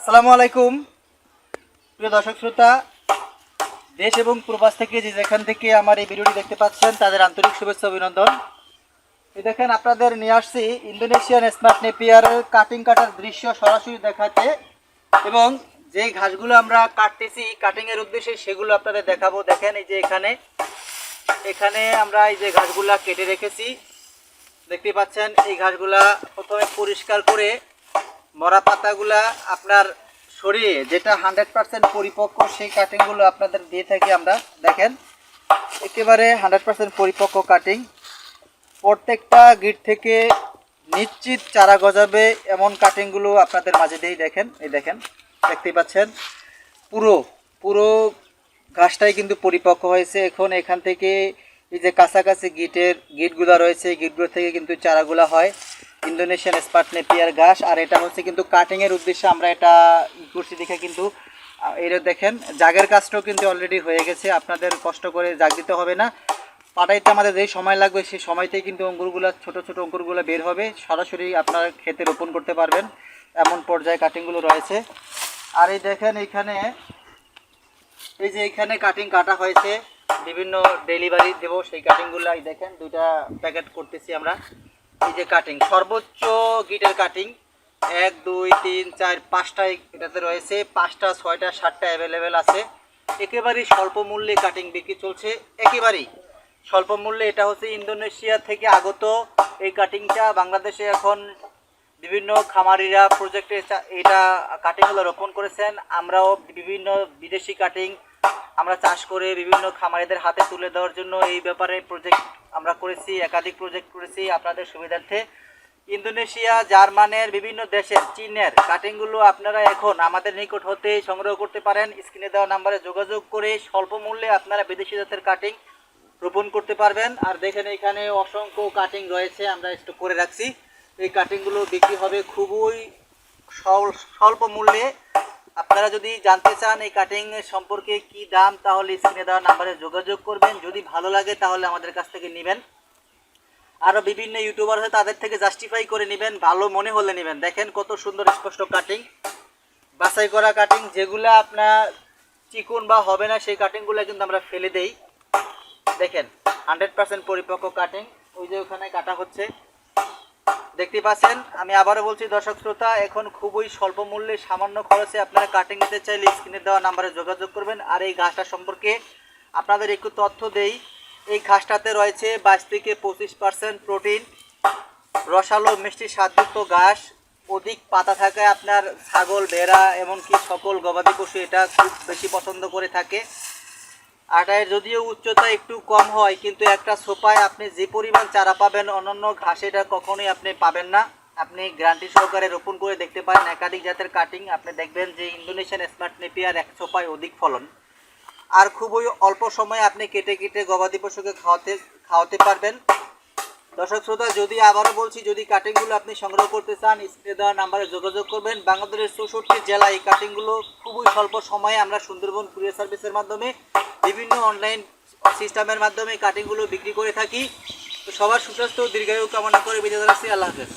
আসসালামু আলাইকুম। প্রিয় দর্শক শ্রোতা, দেশ এবং প্রবাস থেকে যে যেখান থেকে আমার এই ভিডিওটি দেখতে পাচ্ছেন, তাদের আন্তরিক শুভেচ্ছা অভিনন্দন। এই দেখেন, আপনাদের নিয়ে আসছি ইন্দোনেশিয়ান স্মার্ট নেপিয়ারের কাটিং কাটার দৃশ্য সরাসরি দেখাতে এবং যে ঘাসগুলো আমরা কাটতেছি কাটিংয়ের উদ্দেশ্যে সেগুলো আপনাদের দেখাবো। দেখেন, এই যে এখানে এখানে আমরা এই যে ঘাসগুলা কেটে রেখেছি। দেখতে পাচ্ছেন, এই ঘাসগুলা প্রথমে পরিষ্কার করে মরা পাতাগুলা আপনার সরিয়ে যেটা হান্ড্রেড পার্সেন্ট পরিপক্ক, সেই কাটিংগুলো আপনাদের দিয়ে থাকি আমরা। দেখেন, একেবারে হান্ড্রেড পার্সেন্ট পরিপক্ক কাটিং প্রত্যেকটা গিট থেকে নিশ্চিত চারা গজাবে এমন কাটিংগুলো আপনাদের মাঝে দিয়েই দেখেন। এই দেখেন, দেখতেই পাচ্ছেন? পুরো পুরো ঘাসটাই কিন্তু পরিপক্ক হয়েছে। এখন এখান থেকে এই যে কাছাকাছি গিটের গিটগুলো রয়েছে, গিটগুলো থেকে কিন্তু চারাগুলো হয়। ইন্দোনেশিয়ান স্পার্ট নেপিয়ার ঘাস, আর এটা হচ্ছে কিন্তু কাটিংয়ের উদ্দেশ্যে আমরা এটা করছি দেখে কিন্তু এটা দেখেন, জাগের কাজটাও কিন্তু অলরেডি হয়ে গেছে, আপনাদের কষ্ট করে জাগ দিতে হবে না। পাটাইতে আমাদের যেই সময় লাগবে, সেই সময়তেই কিন্তু অঙ্কুরগুলো, ছোট ছোট অঙ্কুরগুলো বের হবে, সরাসরি আপনারা খেতে রোপণ করতে পারবেন, এমন পর্যায়ে কাটিংগুলো রয়েছে। আর এই দেখেন এইখানে এই যে এখানে কাটিং কাটা হয়েছে, বিভিন্ন ডেলিভারি দেবো, সেই কাটিংগুলো এই দেখেন, দুইটা প্যাকেট করতেছি আমরা। এই যে কাটিং সর্বোচ্চ গিটের কাটিং এক, দুই, তিন, চার পাঁচটায় এটাতে রয়েছে, পাঁচটা, ছয়টা, সাতটা অ্যাভেলেবেল আছে। একেবারেই স্বল্প মূল্যে কাটিং বিক্রি চলছে। একেবারেই স্বল্প মূল্যে এটা হচ্ছে ইন্দোনেশিয়া থেকে আগত এই কাটিংটা বাংলাদেশে এখন বিভিন্ন খামারিরা প্রজেক্টে এটা কাটিংগুলো রোপণ করেছেন। আমরাও বিভিন্ন বিদেশি কাটিং আমরা চাষ করে বিভিন্ন খামারিদের হাতে তুলে দেওয়ার জন্য এই ব্যাপারে প্রজেক্ট আমরা করেছি, একাধিক প্রজেক্ট করেছি আপনাদের সুবিধার্থে। ইন্দোনেশিয়া, জার্মানের, বিভিন্ন দেশের চীনের কাটিংগুলো আপনারা এখন আমাদের নিকট হতে সংগ্রহ করতে পারেন। স্ক্রিনে দেওয়া নাম্বারে যোগাযোগ করে স্বল্প মূল্যে আপনারা বিদেশি জাতের কাটিং রোপণ করতে পারবেন। আর দেখেন এখানে অসংখ্য কাটিং রয়েছে, আমরা একটু করে রাখছি। এই কাটিংগুলো বিক্রি হবে খুবই স্বল- স্বল্প মূল্যে। আপনারা যদি জানতে চান এই কাটিং সম্পর্কে কি দাম, তাহলে স্ক্রিনে দেওয়া নাম্বারে যোগাযোগ করবেন। যদি ভালো লাগে, তাহলে আমাদের কাছ থেকে নেবেন। আরও বিভিন্ন ইউটিউবার আছে, তাদের থেকে জাস্টিফাই করে নেবেন, ভালো মনে হলে নেবেন। দেখেন কত সুন্দর স্পষ্ট কাটিং বাছাই করা কাটিং যেগুলো আপনার চিকুন বা হবে না, সেই কাটিংগুলো কিন্তু আমরা ফেলে দেই। দেখেন হান্ড্রেড পার্সেন্ট পরিপক্ক কাটিং ওই যে ওখানে কাটা হচ্ছে। দেখতে পাচ্ছেন, আমি আবারও বলছি দর্শক শ্রোতা, এখন খুবই স্বল্প মূল্যে সামান্য খরচে আপনারা কাটিং নিতে চাইলে স্ক্রিনে দেওয়া নাম্বারে যোগাযোগ করবেন। আর এই ঘাসটা সম্পর্কে আপনাদের একটু তথ্য দেই। এই ঘাসটাতে রয়েছে বাইশ থেকে পঁচিশ পার্সেন্ট প্রোটিন রসালো মিষ্টি স্বাদযুক্ত ঘাস, অধিক পাতা থাকায় আপনার ছাগল, ভেড়া, এমনকি সকল গবাদি পশু এটা খুব বেশি পছন্দ করে থাকে। আটায়ের যদিও উচ্চতা একটু কম হয়, কিন্তু একটা সোপায় আপনি যে পরিমাণ চারা পাবেন অন্যান্য ঘাসেটা কখনোই আপনি পাবেন না। আপনি গ্রান্টি সহকারে রোপণ করে দেখতে পারেন, একাধিক জাতের কাটিং। আপনি দেখবেন যে ইন্দোনেশিয়ান স্মার্ট নেপিয়ার এক সোপায় অধিক ফলন। আর খুবই অল্প সময়ে আপনি কেটে কেটে গবাদি পশুকে খাওয়াতে খাওয়াতে পারবেন। দর্শক শ্রোতা, যদি আবারও বলছি, যদি কাটিংগুলো আপনি সংগ্রহ করতে চান, স্ক্রিনে দেওয়া নাম্বারে যোগাযোগ করবেন। বাংলাদেশের চৌষট্টি জেলায় এই কাটিংগুলো খুবই স্বল্প সময়ে আমরা সুন্দরবন কুরিয়ার সার্ভিসের মাধ্যমে, বিভিন্ন অনলাইন সিস্টেমের মাধ্যমে কাটিংগুলো বিক্রি করে থাকি। তো সবার সুস্বাস্থ্য, দীর্ঘায়ু কামনা করে বিদায় রাখছি আল্লাহ হাফেজ।